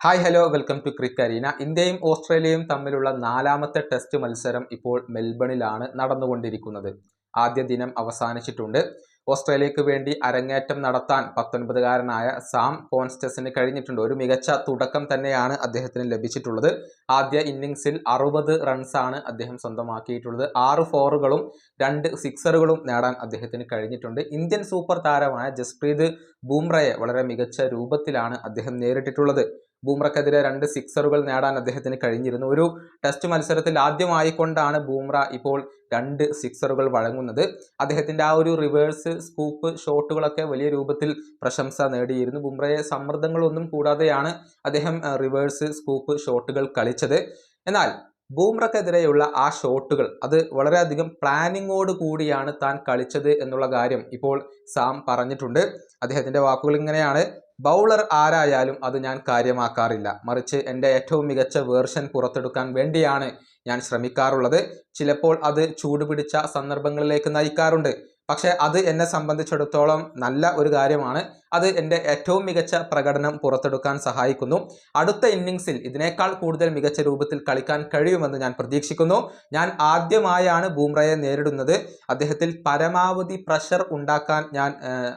Hi hello welcome to crick arena ഇന്ത്യയും ഓസ്ട്രേലിയയും തമ്മിലുള്ള നാലാമത്തെ ടെസ്റ്റ് മത്സരം ഇപ്പോൾ മെൽബണിലാണ് നടന്നുകൊണ്ടിരിക്കുന്നത്. ആദ്യ ദിനം അവസാനിച്ചിട്ടുണ്ട്. ഓസ്ട്രേലിയക്ക് വേണ്ടി അരങ്ങേറ്റം നടത്താൻ പത്തൊൻപതുകാരനായ സാം കോൺസ്റ്റസിന് കഴിഞ്ഞിട്ടുണ്ട്. ഒരു മികച്ച തുടക്കം തന്നെയാണ് അദ്ദേഹത്തിന് ലഭിച്ചിട്ടുള്ളത്. ആദ്യ ഇന്നിങ്സിൽ അറുപത് റൺസാണ് അദ്ദേഹം സ്വന്തമാക്കിയിട്ടുള്ളത്. ആറ് ഫോറുകളും രണ്ട് സിക്സറുകളും നേടാൻ അദ്ദേഹത്തിന് കഴിഞ്ഞിട്ടുണ്ട്. ഇന്ത്യൻ സൂപ്പർ താരമായ ജസ്പ്രീത് ബൂംറയെ വളരെ മികച്ച രൂപത്തിലാണ് അദ്ദേഹം നേരിട്ടിട്ടുള്ളത്. ബൂംറക്കെതിരെ രണ്ട് സിക്സറുകൾ നേടാൻ അദ്ദേഹത്തിന് കഴിഞ്ഞിരുന്നു. ഒരു ടെസ്റ്റ് മത്സരത്തിൽ ആദ്യമായിക്കൊണ്ടാണ് ബൂംറ ഇപ്പോൾ രണ്ട് സിക്സറുകൾ വഴങ്ങുന്നത്. അദ്ദേഹത്തിന്റെ ആ ഒരു റിവേഴ്സ് സ്കൂപ്പ് ഷോട്ടുകളൊക്കെ വലിയ രൂപത്തിൽ പ്രശംസ നേടിയിരുന്നു. ബുംറയെ സമ്മർദ്ദങ്ങളൊന്നും കൂടാതെയാണ് അദ്ദേഹം റിവേഴ്സ് സ്കൂപ്പ് ഷോട്ടുകൾ കളിച്ചത്. എന്നാൽ ബൂംറക്കെതിരെയുള്ള ആ ഷോട്ടുകൾ അത് വളരെയധികം പ്ലാനിങ്ങോട് കൂടിയാണ് താൻ കളിച്ചത് എന്നുള്ള കാര്യം ഇപ്പോൾ സാം പറഞ്ഞിട്ടുണ്ട്. അദ്ദേഹത്തിന്റെ വാക്കുകൾ ഇങ്ങനെയാണ്. ബൗളർ ആരായാലും അത് ഞാൻ കാര്യമാക്കാറില്ല. മറിച്ച് എന്റെ ഏറ്റവും മികച്ച വേർഷൻ പുറത്തെടുക്കാൻ വേണ്ടിയാണ് ഞാൻ ശ്രമിക്കാറുള്ളത്. ചിലപ്പോൾ അത് ചൂടുപിടിച്ച സന്ദർഭങ്ങളിലേക്ക് നയിക്കാറുണ്ട്. പക്ഷേ അത് എന്നെ സംബന്ധിച്ചിടത്തോളം നല്ല ഒരു കാര്യമാണ്. അത് എന്റെ ഏറ്റവും മികച്ച പ്രകടനം പുറത്തെടുക്കാൻ സഹായിക്കുന്നു. അടുത്ത ഇന്നിങ്സിൽ ഇതിനേക്കാൾ കൂടുതൽ മികച്ച രൂപത്തിൽ കളിക്കാൻ കഴിയുമെന്ന് ഞാൻ പ്രതീക്ഷിക്കുന്നു. ഞാൻ ആദ്യമായാണ് ബൂംറയെ നേരിടുന്നത്. അദ്ദേഹത്തിൽ പരമാവധി പ്രഷർ ഉണ്ടാക്കാൻ ഞാൻ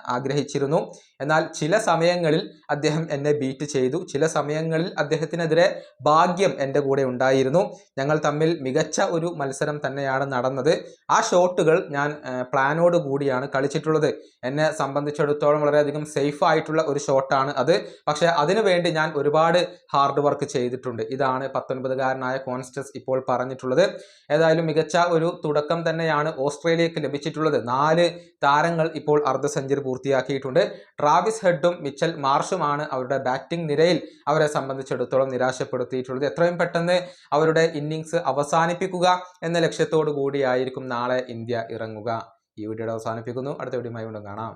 ആഗ്രഹിച്ചിരുന്നു. എന്നാൽ ചില സമയങ്ങളിൽ അദ്ദേഹം എന്നെ ബീറ്റ് ചെയ്തു. ചില സമയങ്ങളിൽ അദ്ദേഹത്തിനെതിരെ ഭാഗ്യം എന്റെ കൂടെ ഉണ്ടായിരുന്നു. ഞങ്ങൾ തമ്മിൽ മികച്ച ഒരു മത്സരം തന്നെയാണ് നടന്നത്. ആ ഷോട്ടുകൾ ഞാൻ പ്ലാനോട് കൂടിയാണ് കളിച്ചിട്ടുള്ളത്. എന്നെ സംബന്ധിച്ചിടത്തോളം വളരെയധികം സേഫ് ആയിട്ടുള്ള ഒരു ഷോട്ടാണ് അത്. പക്ഷെ അതിനുവേണ്ടി ഞാൻ ഒരുപാട് ഹാർഡ് വർക്ക് ചെയ്തിട്ടുണ്ട്. ഇതാണ് പത്തൊൻപതുകാരനായ കോൺസ്റ്റസ് ഇപ്പോൾ പറഞ്ഞിട്ടുള്ളത്. ഏതായാലും മികച്ച ഒരു തുടക്കം തന്നെയാണ് ഓസ്ട്രേലിയക്ക് ലഭിച്ചിട്ടുള്ളത്. നാല് താരങ്ങൾ ഇപ്പോൾ അർദ്ധ സെഞ്ചുറി പൂർത്തിയാക്കിയിട്ടുണ്ട്. ട്രാവിസ് ഹെഡും മിച്ചൽ മാർഷുമാണ് അവരുടെ ബാറ്റിംഗ് നിരയിൽ അവരെ സംബന്ധിച്ചിടത്തോളം നിരാശപ്പെടുത്തിയിട്ടുള്ളത്. എത്രയും പെട്ടെന്ന് അവരുടെ ഇന്നിങ്സ് അവസാനിപ്പിക്കുക എന്ന ലക്ഷ്യത്തോടു കൂടിയായിരിക്കും നാളെ ഇന്ത്യ ഇറങ്ങുക. ഈ വീഡിയോയുടെ അവസാനിപ്പിക്കുന്നു. അടുത്ത വീഡിയോ കാണാം.